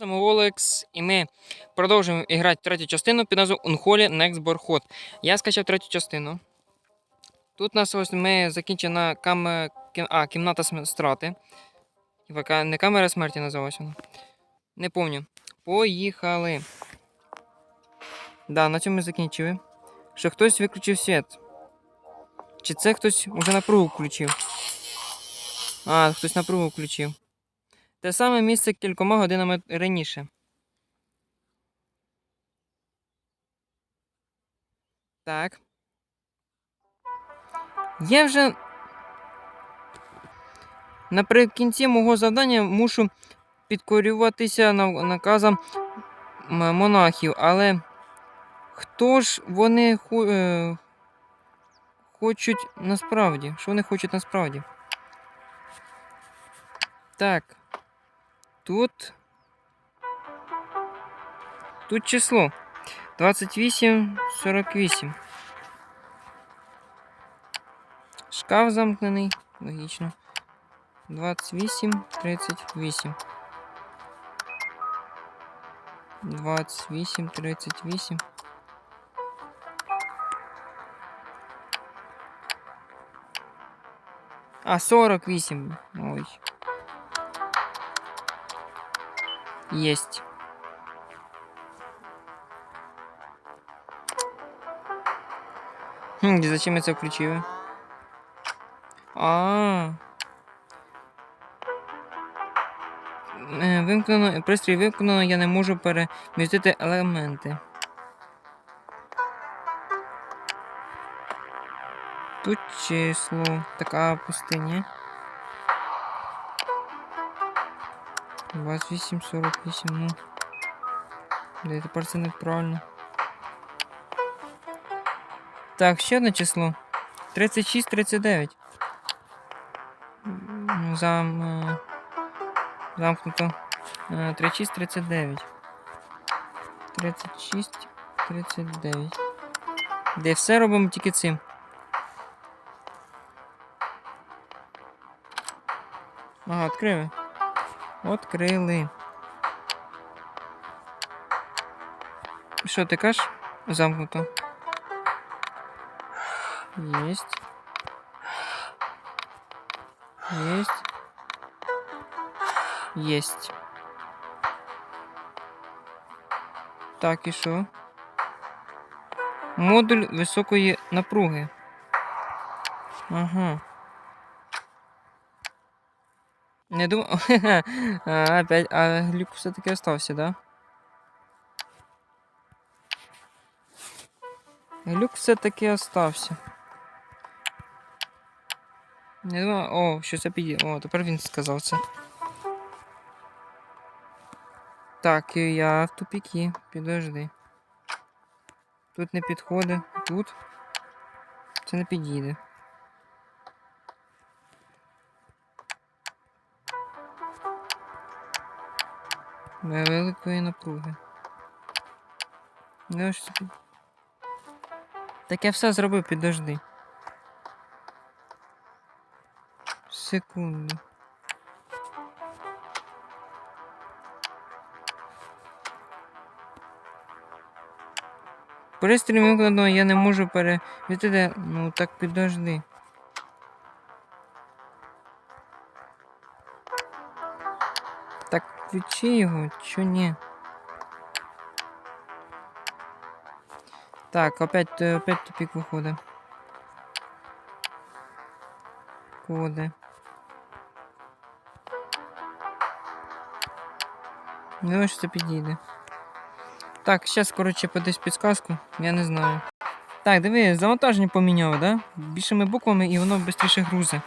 Олекс, і ми продовжуємо грати третю частину під назвою Unholy Next Bar Я скачав третю частину. Тут у нас ось ми закінчена кам... а, кімната страти. Не камера смерті називалась вона. Не помню. Поїхали. Да, на цьому ми закінчили. Що хтось виключив світ. Чи це хтось уже напругу включив? А, хтось напругу включив. Те саме місце кількома годинами раніше. Так. Я вже наприкінці мого завдання мушу підкорюватися наказам монахів, але хто ж вони е, хочуть насправді? Що вони хочуть насправді? Так. Тут. Тут число. 28, 48. Шкаф замкнений. Логічно. 28, 38. 28, 38. А, 48. Ой. Есть. Хм, зачем я це включив? А. Е, Вимкнено, пристрій вимкнено, я не можу перемістити елементи. Тут число. Така пустиня. 28, 48, ну. Де тепер це неправильно. Так, ще одне число. 36, 39. Зам... е, Замкнуто. Е, 36, 39. 36, 39. Де все робимо тільки цим. Ага, відкрили. Открили. Що ти кажеш? Замкнуто. Есть. Есть. Есть. Так, і що? Модуль високої напруги. Ага. Не думав. а, опять, а глюк все-таки остався, да? Глюк все-таки остався. Не думав. О, що це піде. О, тепер він сказав це. Так, я в тупіки. Підожди. Тут не підходить. Тут. Це не підійде. Великої напруги. Так я все зробив, підожди. Секунду. Пристрій викладено, я не можу перевірити. Ну так підожди. Включи його, чо ні? Так, опять, е, опять тупик виходить. Коди. Не думаю, що це підійде. Так, зараз, коротше, подивись підсказку, я не знаю. Так, диви, завантаження поміняли, да? Більшими буквами і воно швидше грузе.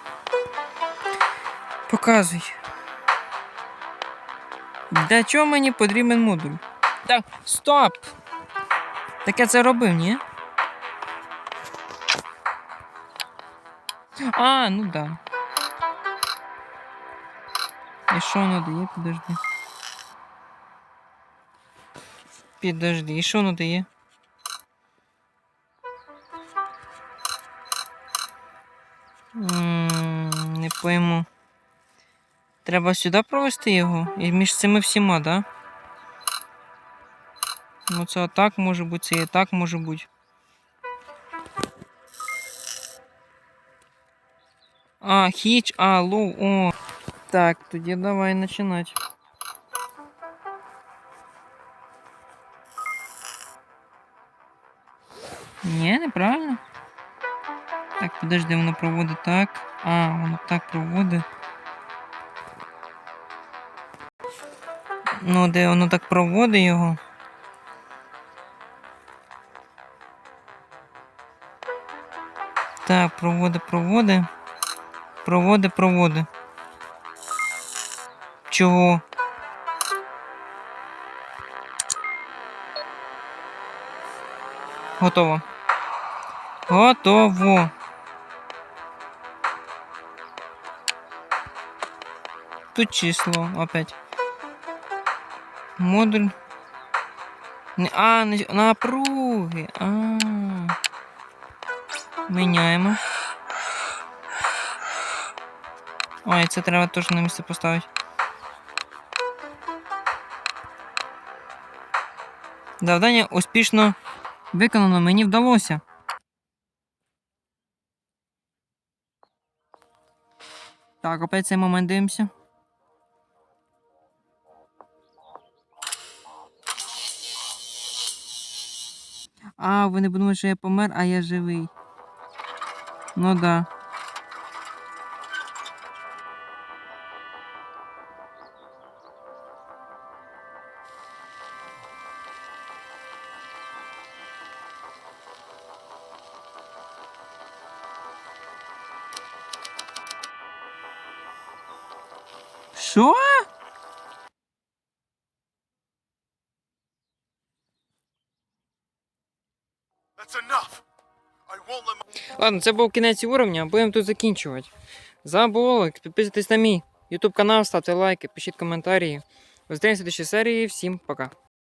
Показуй. Для чого мені потрібен модуль? Так, стоп! Так я це робив, ні? А, ну да. І що воно дає? Підожди. Підожди, і що воно дає? М, Не пойму. Треба сюди провести його? І між цими всіма, да? Ну це отак може бути, це і так може бути. А, хіч, а, лоу, о. Так, тоді давай починати. Ні, неправильно. Так, подожди, воно проводить так. А, воно так проводить. Ну, де воно так проводить його. Так, проводи, проводи. Проводи, проводи. Чого? Готово. Готово. Тут число опять. Модуль. А, напруги. А. Міняємо. Ой, це треба теж на місце поставити. Завдання успішно виконано, мені вдалося. Так, опять цей момент дивимося. А, вони подумають, що я помер, а я живий. Ну да. Що? Ладно, це був кінець уровня, будемо тут закінчувати. Забули, підписуйтесь на мій YouTube канал, ставте лайки, пишіть коментарі. Зустрінемося в ще серії. Всім пока.